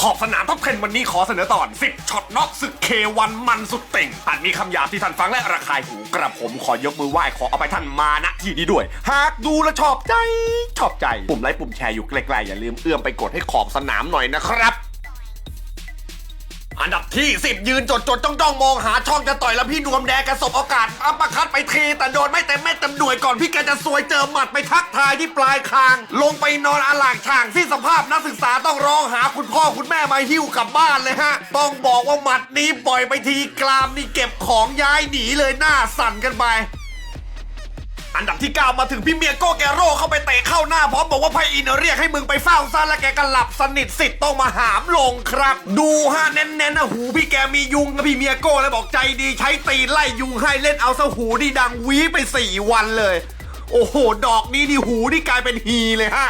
ขอบสนามท็อปเทนวันนี้ขอเสนอตอน 10ช็อตน็อกศึกเควันมันสุดเต่งอาจมีคำหยาบที่ท่านฟังและระคายหูกระผมขอยกมือไหว้ขอเอาไปท่านมาณที่นี้ด้วย หากดูและชอบใจ ชอบใจ ปุ่มไลค์ปุ่มแชร์อยู่ไกลๆอย่าลืมเอื้อมไปกดให้ขอบสนามหน่อยนะครับ อันดับที่ 10 ยืนจดจดจ้องจ้องมองหาช่องจะต่อยแล้วพี่นวมแดงกระสบโอกาสอัปคัดไปทีแต่โดนไม่เต็มเม็ดเต็มหน่วยก่อนพี่แกจะซวยเจอหมัดไปทักทายที่ปลายคาง ลงไปนอนอาหลากช่างที่สภาพนักศึกษาต้องร้องหาคุณพ่อคุณแม่มาหิ้วกลับบ้านเลยฮะ ต้องบอกว่าหมัดนี้ปล่อยไปทีกรามนี่เก็บของย้ายหนีเลยหน้าสั่นกันไป อันดับที่ 9 มาถึงพี่เมียโก้แกโร่เข้าไปเตะเข้าหน้าพร้อมบอกว่าไพอินเรียกให้มึงไปเฝ้าซะและแกก็หลับสนิทสิทธิ์ต้องมาหามลงครับ ดูฮะแน่นๆนะหูพี่แกมียุงนะพี่เมียโก้แล้วบอกใจดีใช้ตีไล่ยุงให้เล่นเอาซะหูนี่ดังวีไป 4 วันเลย โอ้โห ดอกนี้นี่หูนี่กลายเป็นฮีเลยฮะ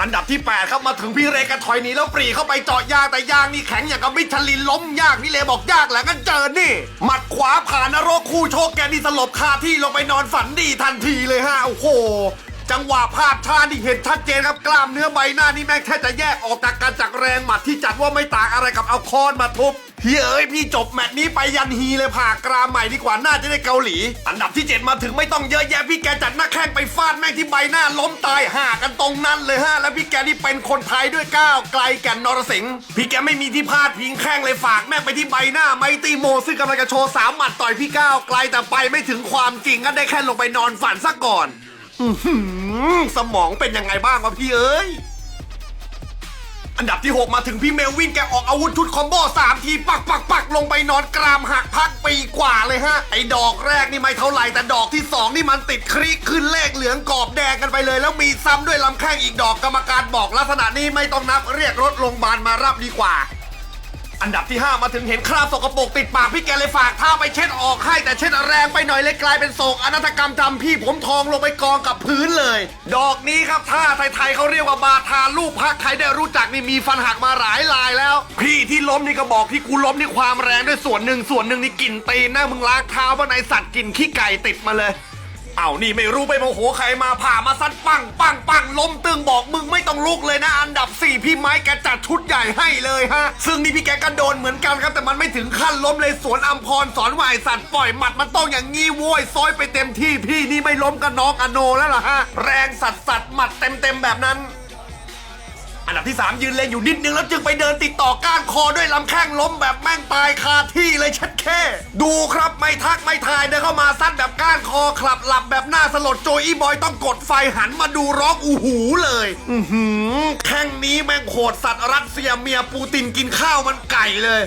อันดับที่ 8 ครับมาถึงพี่เรกันถอยหนีแล้วปรีเข้าไปเจาะยางแต่ยางนี่แข็งอย่างกับมิชลินล้มยากพี่เลบอกยากแหละก็เจอนี่ หมัดขวาผ่านนรกคู่โชคแกนี่สลบคาที่ลงไปนอนฝันดีทันทีเลยฮะโอ้โห จังหวะภาพชานี่เห็นชัดเจนครับกล้ามเนื้อใบหน้านี่แม่งแทบจะแยกออกจากกันจากแรงหมัดที่จัดว่าไม่ต่างอะไรกับเอาคอนมาทุบเฮ้ยเอ้ยพี่จบแมตช์นี้ไปยันฮีเลยผ่ากรามใหม่ดีกว่าน่าจะได้เกาหลี อันดับที่ 7 มาถึงไม่ต้องเยอะแยะพี่แกจัดหน้าแข้งไปฟาดแม่งที่ใบหน้าล้มตายห่ากันตรงนั้นเลยฮะ แล้วพี่แกนี่เป็นคนไทยด้วยก้าวไกลแก่นนรสิงห์พี่แกไม่มีที่พาดพิงแข้งเลยฝากแม่งไปที่ใบหน้าไมตีโมซึ่งกำลังจะโชว์สามหมัดต่อยพี่ก้าวไกลแต่ไปไม่ถึงความจริงก็ได้แค่ลงไปนอนฝันซะก่อน อื้อหือสมองเป็นยังไงบ้างวะพี่เอ้ย อันดับที่ 6 มาถึงพี่เมลวินแกออกอาวุธชุดคอมโบ3ทีปักปักปักลงไปนอนกรามหักพักปีกว่าเลยฮะ ไอ้ดอกแรกนี่ไม่เท่าไหร่แต่ดอกที่ 2 นี่มันติดคริกขึ้นเลขเหลืองกรอบแดงกันไปเลย แล้วมีซ้ำด้วยลำแข้งอีกดอกกรรมการบอกลักษณะนี้ไม่ต้องนับเรียกรถโรงพยาบาลมารับดีกว่า อันดับที่ 5 มาถึงเห็นคราบสกปรกติดปากพี่แกเลยฝากท่าไปเช็ดออกให้แต่เช็ดแรงไปหน่อยเลยกลายเป็นโศกอนาถกรรมจำพี่ผมทองลงไปกองกับพื้นเลย ดอกนี้ครับท่าไทยๆเขาเรียกว่าบาทาลูกพักใครได้รู้จักนี่มีฟันหักมาหลายลายแล้ว พี่ที่ล้มนี่ก็บอกที่กูล้มนี่ความแรงด้วยส่วนหนึ่งส่วนหนึ่งนี่กลิ่นตีนนะมึงล้างเท้าว่าในสัตว์กลิ่นขี้ไก่ติดมาเลย เอานี่ไม่รู้ไปโมโหใครมาผ่ามาซัดปังปังปังล้มตึงบอกมึงไม่ต้องลุกเลยนะ อันดับ 4 พี่ไม้แกจัดชุดใหญ่ให้เลยฮะ ซึ่งนี่พี่แกก็โดนเหมือนกันครับ แต่มันไม่ถึงขั้นล้มเลยสวนอัมพรสอนวายสัตว์ปล่อยหมัดมันต้องอย่างงี้โว้ยซอยไปเต็มที่พี่นี่ไม่ล้มกับน้องอโนแล้วล่ะฮะ แรงสัตว์สัตว์หมัดเต็มเต็มแบบนั้น อันดับที่ 3 ยืนเล่นอยู่นิดนึงแล้วจึงไปเดินติดต่อก้านคอด้วยลำแข้งล้มแบบแม่งตายคาที่เลยชัดแค่ ดูครับไม่ทักไม่ทายเดินเข้ามาซัดแบบก้านคอคลับหลับแบบหน้าสลดโจอี้บอยต้องกดไฟหันมาดูร้องอูหูเลย อือหือแข้งนี้แม่งโหดสัตว์รัสเซียเมียปูตินกินข้าวมันไก่เลย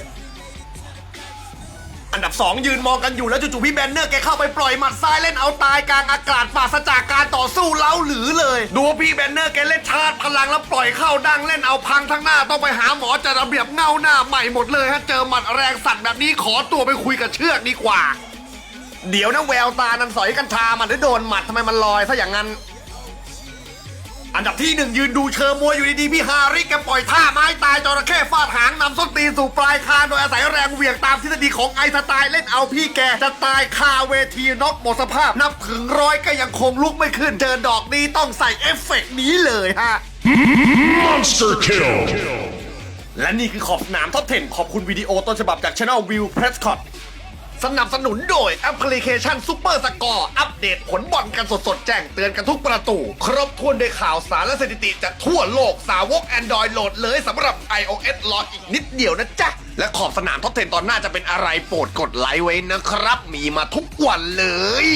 อันดับ 2 ยืนมองกันอยู่แล้วจู่ๆพี่แบนเนอร์แกเข้าไปปล่อยหมัดซ้ายเล่นเอาตายกลางอากาศปราศจากการต่อสู้เล้าหรือเลย ดูพี่แบนเนอร์แกเล่นชาร์จพลังแล้วปล่อยเข้าดังเล่นเอาพังทั้งหน้าต้องไปหาหมอจัดระเบียบเงาหน้าใหม่หมดเลยฮะเจอหมัดแรงสัตว์แบบนี้ขอตัวไปคุยกับเชือกดีกว่า เดี๋ยวนะแววตานันสอยกัญชามันได้โดนหมัดทำไมมันลอยซะอย่างนั้นอันดับที่หนึ่งยืนดูเชิงมวยอยู่ดีๆพี่ฮาริแกปล่อยท่าไม้ตายจระเข้ฟาดหางนำส้นตีนสู่ปลายคางโดยอาศัย วี่ยงตามทฤษฎีของไอน์สไตล์เล่นเอาพี่แกจะตายคาเวทีน็อกหมดสภาพ นับถึงร้อยก็ยังคงลุกไม่ขึ้น เจอดอกนี้ต้องใส่เอฟเฟกต์นี้เลยฮะ Monster kill! และนี่คือขอบสนามท็อป10ขอบคุณวิดีโอต้นฉบับจากช anel View Prescott สนับสนุนโดยแอปพลิเคชันซูเปอร์สกอร์อัปเดตผลบอลกันสดๆ แจ้งเตือนกันทุกประตู ครบถ้วนด้วยข่าวสารและสถิติจากทั่วโลกสาวก Android โหลดเลยสำหรับ iOS รออีกนิดเดียวนะจ๊ะ และขอบสนามท็อป10ตอนหน้าจะเป็นอะไรโปรดกดไลค์ไว้นะครับ มีมาทุกวันเลย